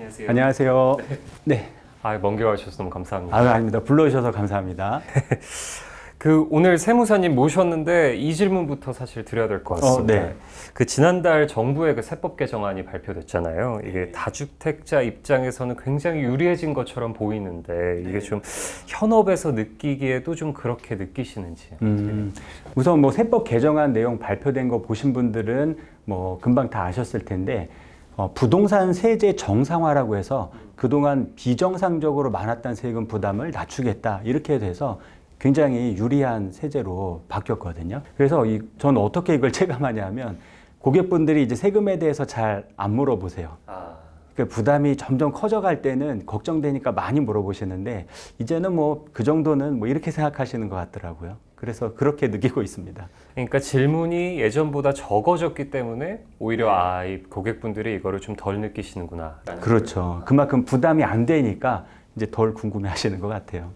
안녕하세요. 안녕하세요. 네. 아, 먼길 와주셔서 너무 감사합니다. 아, 아닙니다. 불러주셔서 감사합니다. 그 오늘 세무사님 모셨는데 이 질문부터 사실 드려야 될 것 같습니다. 어, 네. 그 지난달 정부의 그 세법 개정안이 발표됐잖아요. 네. 이게 다주택자 입장에서는 굉장히 유리해진 것처럼 보이는데 이게 좀 현업에서 느끼기에도 좀 그렇게 느끼시는지. 음, 우선 뭐 세법 개정안 내용 발표된 거 보신 분들은 뭐 금방 다 아셨을 텐데 어, 부동산 세제 정상화라고 해서 그동안 비정상적으로 많았던 세금 부담을 낮추겠다 이렇게 돼서 굉장히 유리한 세제로 바뀌었거든요. 그래서 이, 저는 어떻게 이걸 체감하냐면 고객분들이 이제 세금에 대해서 잘 안 물어보세요. 아, 그 부담이 점점 커져갈 때는 걱정되니까 많이 물어보시는데 이제는 뭐 그 정도는 뭐 이렇게 생각하시는 것 같더라고요. 그래서 그렇게 느끼고 있습니다. 그러니까 질문이 예전보다 적어졌기 때문에 오히려 아, 이 고객분들이 이거를 좀 덜 느끼시는구나. 그렇죠. 그만큼 부담이 안 되니까 이제 덜 궁금해 하시는 것 같아요.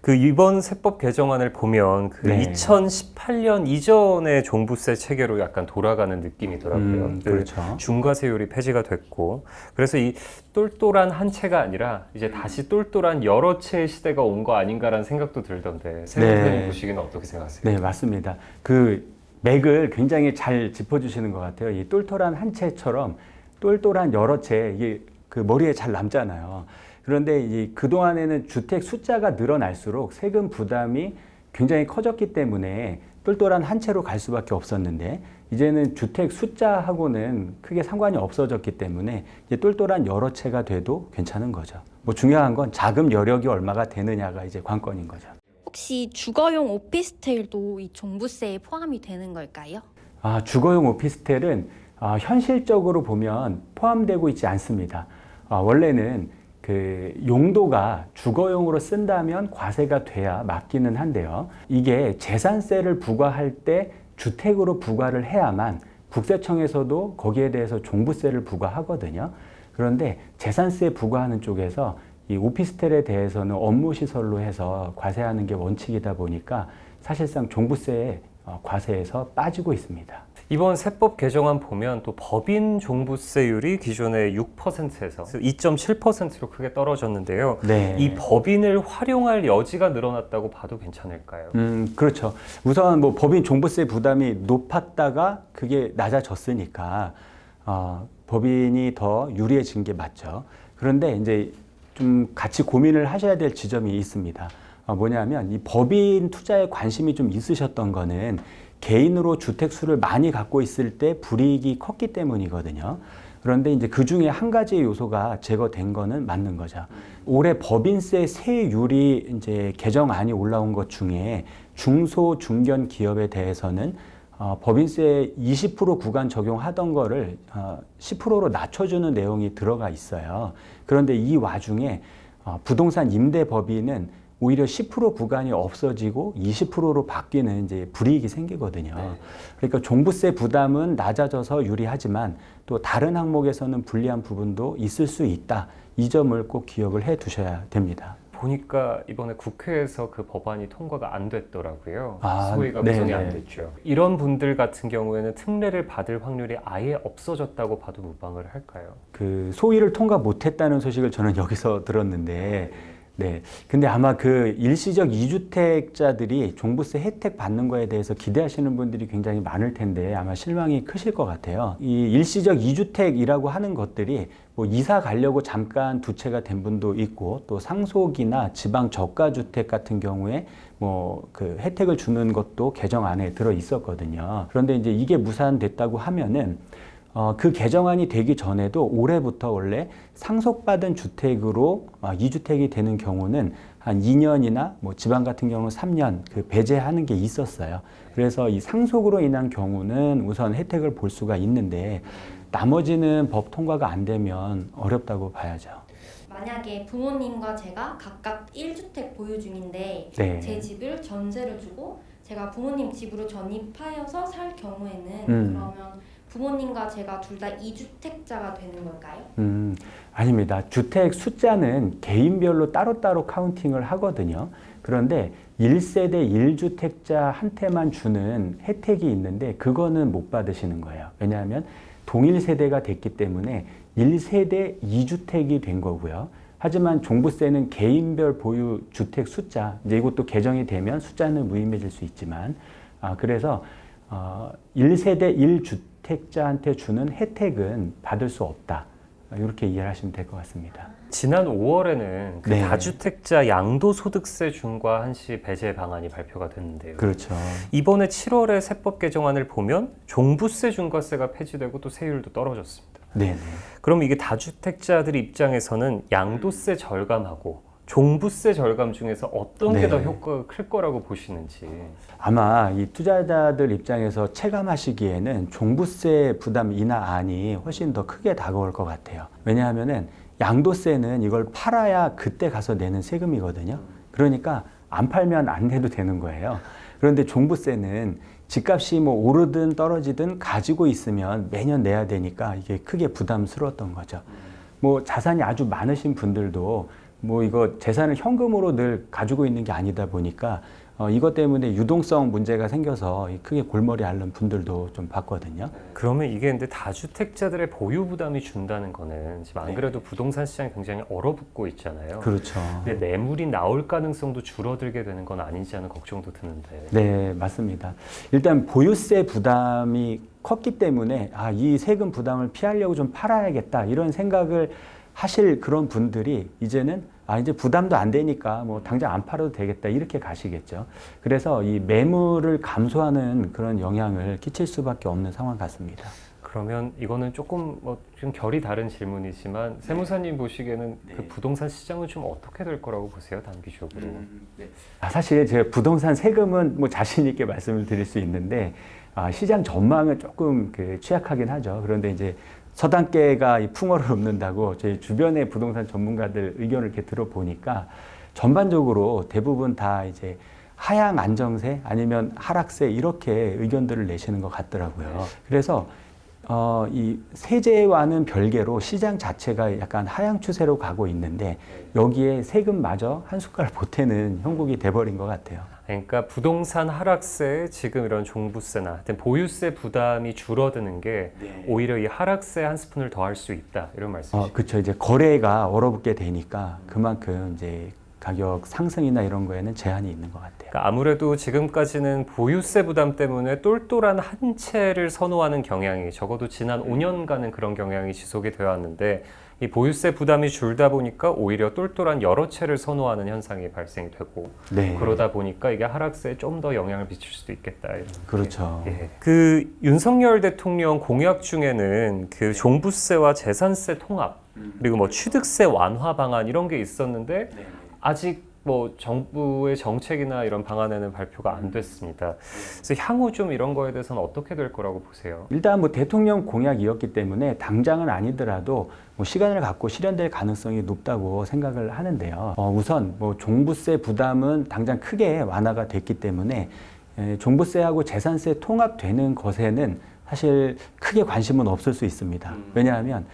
그 이번 세법 개정안을 보면 그 네. 2018년 이전의 종부세 체계로 약간 돌아가는 느낌이더라고요. 음, 그 그렇죠. 중과세율이 폐지가 됐고 그래서 이 똘똘한 한 채가 아니라 이제 다시 똘똘한 여러 채의 시대가 온 거 아닌가라는 생각도 들던데 세무사님 네. 보시기는 어떻게 생각하세요? 네, 맞습니다. 그 맥을 굉장히 잘 짚어주시는 것 같아요. 이 똘똘한 한 채처럼 똘똘한 여러 채, 이게 그 머리에 잘 남잖아요. 그런데 이 그동안에는 주택 숫자가 늘어날수록 세금 부담이 굉장히 커졌기 때문에 똘똘한 한 채로 갈 수밖에 없었는데 이제는 주택 숫자하고는 크게 상관이 없어졌기 때문에 이제 똘똘한 여러 채가 돼도 괜찮은 거죠. 뭐 중요한 건 자금 여력이 얼마가 되느냐가 이제 관건인 거죠. 혹시 주거용 오피스텔도 이 종부세에 포함이 되는 걸까요? 아, 주거용 오피스텔은 아, 현실적으로 보면 포함되고 있지 않습니다. 아, 원래는 그 용도가 주거용으로 쓴다면 과세가 돼야 맞기는 한데요. 이게 재산세를 부과할 때 주택으로 부과를 해야만 국세청에서도 거기에 대해서 종부세를 부과하거든요. 그런데 재산세 부과하는 쪽에서 이 오피스텔에 대해서는 업무 시설로 해서 과세하는 게 원칙이다 보니까 사실상 종부세에 어, 과세에서 빠지고 있습니다. 이번 세법 개정안 보면 또 법인 종부세율이 기존의 6%에서 2.7%로 크게 떨어졌는데요. 네. 이 법인을 활용할 여지가 늘어났다고 봐도 괜찮을까요? 음, 그렇죠. 우선 뭐 법인 종부세 부담이 높았다가 그게 낮아졌으니까 어, 법인이 더 유리해진 게 맞죠. 그런데 이제 좀 같이 고민을 하셔야 될 지점이 있습니다. 어, 뭐냐면 이 법인 투자에 관심이 좀 있으셨던 거는 개인으로 주택 수를 많이 갖고 있을 때 불이익이 컸기 때문이거든요. 그런데 이제 그 중에 한 가지 요소가 제거된 거는 맞는 거죠. 올해 법인세 세율이 이제 개정안이 올라온 것 중에 중소 중견 기업에 대해서는 어, 법인세 20% 구간 적용하던 거를 어, 10%로 낮춰주는 내용이 들어가 있어요. 그런데 이 와중에 어, 부동산 임대 법인은 오히려 10% 구간이 없어지고 20%로 바뀌는 이제 불이익이 생기거든요. 그러니까 종부세 부담은 낮아져서 유리하지만 또 다른 항목에서는 불리한 부분도 있을 수 있다. 이 점을 꼭 기억을 해 두셔야 됩니다. 보니까 이번에 국회에서 그 법안이 통과가 안 됐더라고요. 아, 소위가 네, 구성이 네. 안 됐죠. 이런 분들 같은 경우에는 특례를 받을 확률이 아예 없어졌다고 봐도 무방을 할까요? 그 소위를 통과 못했다는 소식을 저는 여기서 들었는데, 네. 근데 아마 그 일시적 이주택자들이 종부세 혜택 받는 거에 대해서 기대하시는 분들이 굉장히 많을 텐데 아마 실망이 크실 것 같아요. 이 일시적 이주택이라고 하는 것들이 뭐 이사 가려고 잠깐 두 채가 된 분도 있고 또 상속이나 지방 저가 주택 같은 경우에 뭐 그 혜택을 주는 것도 개정 안에 들어 있었거든요. 그런데 이제 이게 무산됐다고 하면은 어, 그 개정안이 되기 전에도 올해부터 원래 상속받은 주택으로 어, 2주택이 되는 경우는 한 2년이나 뭐 지방 같은 경우는 3년 그 배제하는 게 있었어요. 그래서 이 상속으로 인한 경우는 우선 혜택을 볼 수가 있는데 나머지는 법 통과가 안 되면 어렵다고 봐야죠. 만약에 부모님과 제가 각각 1주택 보유 중인데 네. 제 집을 전세를 주고 제가 부모님 집으로 전입하여서 살 경우에는 음. 그러면 부모님과 제가 둘다 2주택자가 되는 걸까요? 음, 아닙니다. 주택 숫자는 개인별로 따로따로 카운팅을 하거든요. 그런데 1세대 1주택자 한테만 주는 혜택이 있는데 그거는 못 받으시는 거예요. 왜냐하면 동일 세대가 됐기 때문에 1세대 2주택이 된 거고요. 하지만 종부세는 개인별 보유 주택 숫자 이제 이것도 개정이 되면 숫자는 무의미해질 수 있지만 아 그래서 어 1세대 1주택자한테 주는 혜택은 받을 수 없다. 이렇게 이해를 하시면 될 것 같습니다. 지난 5월에는 그 네. 다주택자 양도소득세 중과 한시 배제 방안이 발표가 됐는데요. 그렇죠. 이번에 7월에 세법 개정안을 보면 종부세 중과세가 폐지되고 또 세율도 떨어졌습니다. 네네. 그럼 이게 다주택자들 입장에서는 양도세 절감하고 종부세 절감 중에서 어떤 게 더 네. 효과가 클 거라고 보시는지. 아마 이 투자자들 입장에서 체감하시기에는 종부세 부담 인하안이 훨씬 더 크게 다가올 것 같아요. 왜냐하면은 양도세는 이걸 팔아야 그때 가서 내는 세금이거든요. 그러니까 안 팔면 안 내도 되는 거예요. 그런데 종부세는 집값이 뭐 오르든 떨어지든 가지고 있으면 매년 내야 되니까 이게 크게 부담스러웠던 거죠. 뭐 자산이 아주 많으신 분들도 뭐 이거 재산을 현금으로 늘 가지고 있는 게 아니다 보니까 어, 이것 때문에 유동성 문제가 생겨서 크게 골머리 앓는 분들도 좀 봤거든요. 그러면 이게 근데 다주택자들의 보유 부담이 준다는 거는 지금 안 그래도 부동산 시장이 굉장히 얼어붙고 있잖아요. 그렇죠. 근데 매물이 나올 가능성도 줄어들게 되는 건 아니지 하는 걱정도 드는데. 네, 맞습니다. 일단 보유세 부담이 컸기 때문에 아, 이 세금 부담을 피하려고 좀 팔아야겠다 이런 생각을 하실 그런 분들이 이제는 아, 이제 부담도 안 되니까 뭐 당장 안 팔아도 되겠다 이렇게 가시겠죠. 그래서 이 매물을 감소하는 그런 영향을 끼칠 수밖에 없는 상황 같습니다. 그러면 이거는 조금 뭐 좀 결이 다른 질문이지만 세무사님 보시기에는 그 네. 부동산 시장은 좀 어떻게 될 거라고 보세요 단기적으로? 아, 사실 제가 부동산 세금은 뭐 자신 있게 말씀을 드릴 수 있는데 아, 시장 전망은 조금 그 취약하긴 하죠. 그런데 이제 서당계가 이 풍어를 읊는다고 저희 주변의 부동산 전문가들 의견을 이렇게 들어보니까 전반적으로 대부분 다 이제 하향 안정세 아니면 하락세 이렇게 의견들을 내시는 것 같더라고요. 그래서 어, 이 세제와는 별개로 시장 자체가 약간 하향 추세로 가고 있는데 여기에 세금마저 한 숟갈 보태는 형국이 돼버린 것 같아요. 그러니까 부동산 하락세에 지금 이런 종부세나 하여튼 보유세 부담이 줄어드는 게 오히려 이 하락세 한 스푼을 더 할 수 있다 이런 어, 말씀이시죠? 그렇죠. 이제 거래가 얼어붙게 되니까 그만큼 이제 가격 상승이나 이런 거에는 제한이 있는 것 같아요. 그러니까 아무래도 지금까지는 보유세 부담 때문에 똘똘한 한 채를 선호하는 경향이 적어도 지난 5년간은 그런 경향이 지속이 되어 왔는데 이 보유세 부담이 줄다 보니까 오히려 똘똘한 여러 채를 선호하는 현상이 발생이 되고 네. 그러다 보니까 이게 하락세에 좀 더 영향을 미칠 수도 있겠다. 그렇죠. 예. 그 윤석열 대통령 공약 중에는 그 종부세와 재산세 통합 그리고 뭐 취득세 완화 방안 이런 게 있었는데 아직 뭐 정부의 정책이나 이런 방안에는 발표가 안 됐습니다. 그래서 향후 좀 이런 거에 대해서는 어떻게 될 거라고 보세요? 일단 뭐 대통령 공약이었기 때문에 당장은 아니더라도 뭐 시간을 갖고 실현될 가능성이 높다고 생각을 하는데요. 어, 우선 뭐 종부세 부담은 당장 크게 완화가 됐기 때문에 에, 종부세하고 재산세 통합되는 것에는 사실 크게 관심은 없을 수 있습니다. 왜냐하면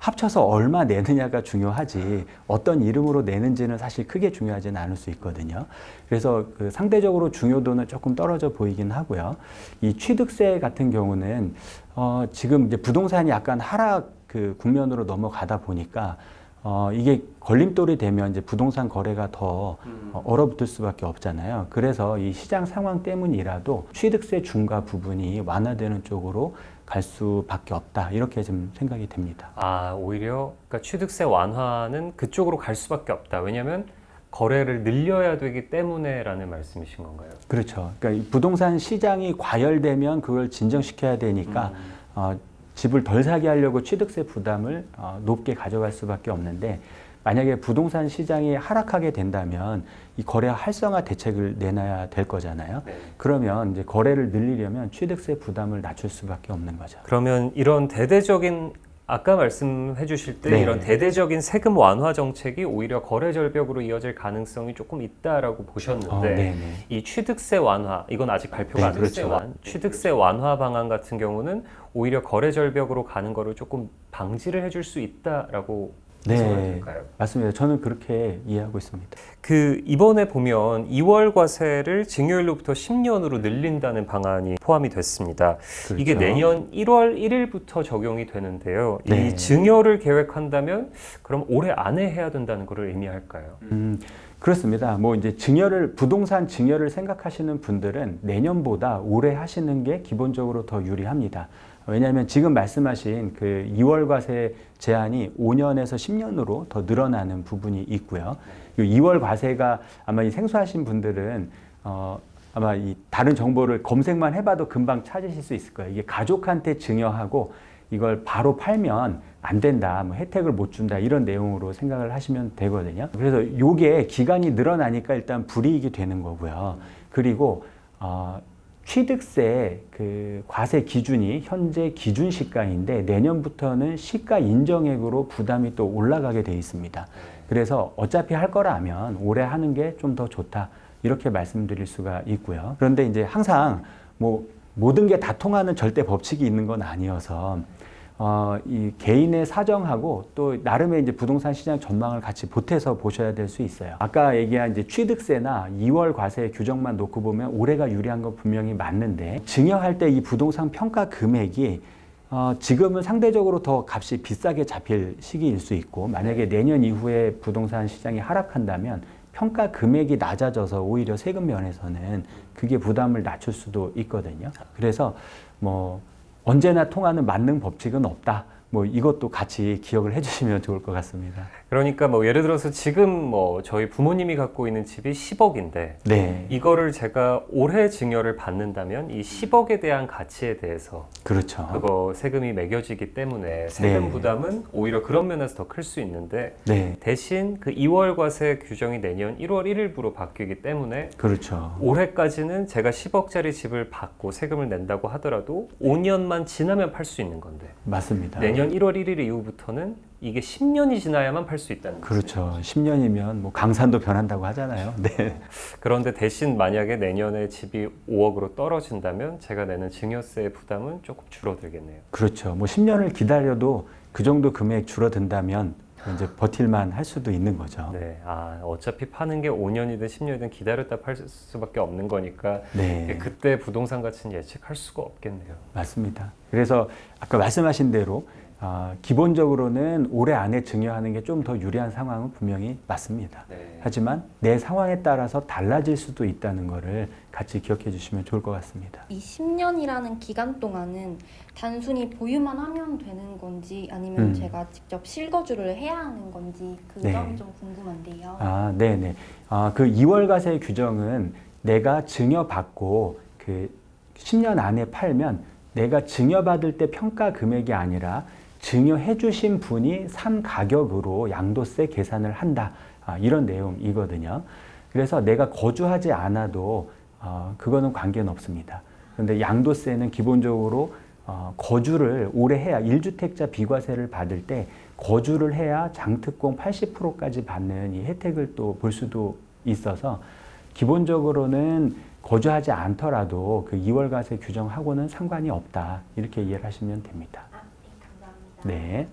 합쳐서 얼마 내느냐가 중요하지 어떤 이름으로 내는지는 사실 크게 중요하지는 않을 수 있거든요. 그래서 그 상대적으로 중요도는 조금 떨어져 보이긴 하고요. 이 취득세 같은 경우는 어 지금 이제 부동산이 약간 하락 그 국면으로 넘어가다 보니까 어 이게 걸림돌이 되면 이제 부동산 거래가 더 어, 얼어붙을 수밖에 없잖아요. 그래서 이 시장 상황 때문이라도 취득세 중과 부분이 완화되는 쪽으로 갈 수밖에 없다 이렇게 좀 생각이 됩니다. 아 오히려 그러니까 취득세 완화는 그쪽으로 갈 수밖에 없다. 왜냐하면 거래를 늘려야 되기 때문에라는 말씀이신 건가요? 그렇죠. 그러니까 이 부동산 시장이 과열되면 그걸 진정시켜야 되니까 어, 집을 덜 사게 하려고 취득세 부담을 어, 높게 가져갈 수밖에 없는데 만약에 부동산 시장이 하락하게 된다면 이 거래 활성화 대책을 내놔야 될 거잖아요. 그러면 이제 거래를 늘리려면 취득세 부담을 낮출 수밖에 없는 거죠. 그러면 이런 대대적인 아까 말씀해 주실 때 네. 이런 대대적인 세금 완화 정책이 오히려 거래 절벽으로 이어질 가능성이 조금 있다라고 보셨는데 어, 네네. 이 취득세 완화 이건 아직 발표가 네, 안 그렇죠. 됐지만 취득세 완화 방안 같은 경우는 오히려 거래 절벽으로 가는 거를 조금 방지를 해줄 수 있다라고 네? 맞습니다. 저는 그렇게 이해하고 있습니다. 그 이번에 보면 2월 과세를 증여일로부터 10년으로 늘린다는 방안이 포함이 됐습니다. 이게 그렇죠. 내년 1월 1일부터 적용이 되는데요. 네. 이 증여를 계획한다면 그럼 올해 안에 해야 된다는 것을 의미할까요? 음, 그렇습니다. 뭐 이제 증여를 부동산 증여를 생각하시는 분들은 내년보다 올해 하시는 게 기본적으로 더 유리합니다. 왜냐하면 지금 말씀하신 그 2월 과세 제한이 5년에서 10년으로 더 늘어나는 부분이 있고요. 이 2월 과세가 아마 이 생소하신 분들은 어, 아마 이 다른 정보를 검색만 해봐도 금방 찾으실 수 있을 거예요. 이게 가족한테 증여하고 이걸 바로 팔면 안 된다, 뭐 혜택을 못 준다 이런 내용으로 생각을 하시면 되거든요. 그래서 요게 기간이 늘어나니까 일단 불이익이 되는 거고요. 그리고 어, 취득세 그 과세 기준이 현재 기준 시가인데 내년부터는 시가 인정액으로 부담이 또 올라가게 돼 있습니다. 그래서 어차피 할 거라면 올해 하는 게 좀 더 좋다 이렇게 말씀드릴 수가 있고요. 그런데 이제 항상 뭐 모든 게 다 통하는 절대 법칙이 있는 건 아니어서 어, 이 개인의 사정하고 또 나름의 이제 부동산 시장 전망을 같이 보태서 보셔야 될 수 있어요. 아까 얘기한 이제 취득세나 2월 과세 규정만 놓고 보면 올해가 유리한 건 분명히 맞는데 증여할 때 이 부동산 평가 금액이 어, 지금은 상대적으로 더 값이 비싸게 잡힐 시기일 수 있고 만약에 내년 이후에 부동산 시장이 하락한다면 평가 금액이 낮아져서 오히려 세금 면에서는 그게 부담을 낮출 수도 있거든요. 그래서 뭐 언제나 통하는 만능 법칙은 없다. 뭐 이것도 같이 기억을 해주시면 좋을 것 같습니다. 그러니까 뭐 예를 들어서 지금 뭐 저희 부모님이 갖고 있는 집이 10억인데 네, 이거를 제가 올해 증여를 받는다면 이 10억에 대한 가치에 대해서 그렇죠. 그거 세금이 매겨지기 때문에 세금 네. 부담은 오히려 그런 면에서 더 클 수 있는데 네, 대신 그 2월 과세 규정이 내년 1월 1일부로 바뀌기 때문에 그렇죠. 올해까지는 제가 10억짜리 집을 받고 세금을 낸다고 하더라도 5년만 지나면 팔 수 있는 건데 맞습니다. 내년 1월 1일 이후부터는 이게 10년이 지나야만 팔 수 있다는 거죠. 그렇죠. 10년이면 뭐 강산도 변한다고 하잖아요. 네. 그런데 대신 만약에 내년에 집이 5억으로 떨어진다면 제가 내는 증여세 부담은 조금 줄어들겠네요. 그렇죠. 뭐 10년을 기다려도 그 정도 금액 줄어든다면 이제 버틸만 할 수도 있는 거죠. 네, 아 어차피 파는 게 5년이든 10년이든 기다렸다 팔 수밖에 없는 거니까 네. 그때 부동산 가치는 예측할 수가 없겠네요. 맞습니다. 그래서 아까 말씀하신 대로 아, 기본적으로는 올해 안에 증여하는 게 좀 더 유리한 상황은 분명히 맞습니다. 네. 하지만 내 상황에 따라서 달라질 수도 있다는 것을 같이 기억해 주시면 좋을 것 같습니다. 이 10년이라는 기간 동안은 단순히 보유만 하면 되는 건지 아니면 음. 제가 직접 실거주를 해야 하는 건지 그 네. 점이 좀 궁금한데요. 아, 네네. 아, 그 2월 과세 규정은 내가 증여받고 그 10년 안에 팔면 내가 증여받을 때 평가 금액이 아니라 증여해 주신 분이 산 가격으로 양도세 계산을 한다. 아, 이런 내용이거든요. 그래서 내가 거주하지 않아도 어, 그거는 관계는 없습니다. 그런데 양도세는 기본적으로 어, 거주를 오래 해야 1주택자 비과세를 받을 때 거주를 해야 장특공 80%까지 받는 이 혜택을 또 볼 수도 있어서 기본적으로는 거주하지 않더라도 그 2월 과세 규정하고는 상관이 없다. 이렇게 이해를 하시면 됩니다. 네.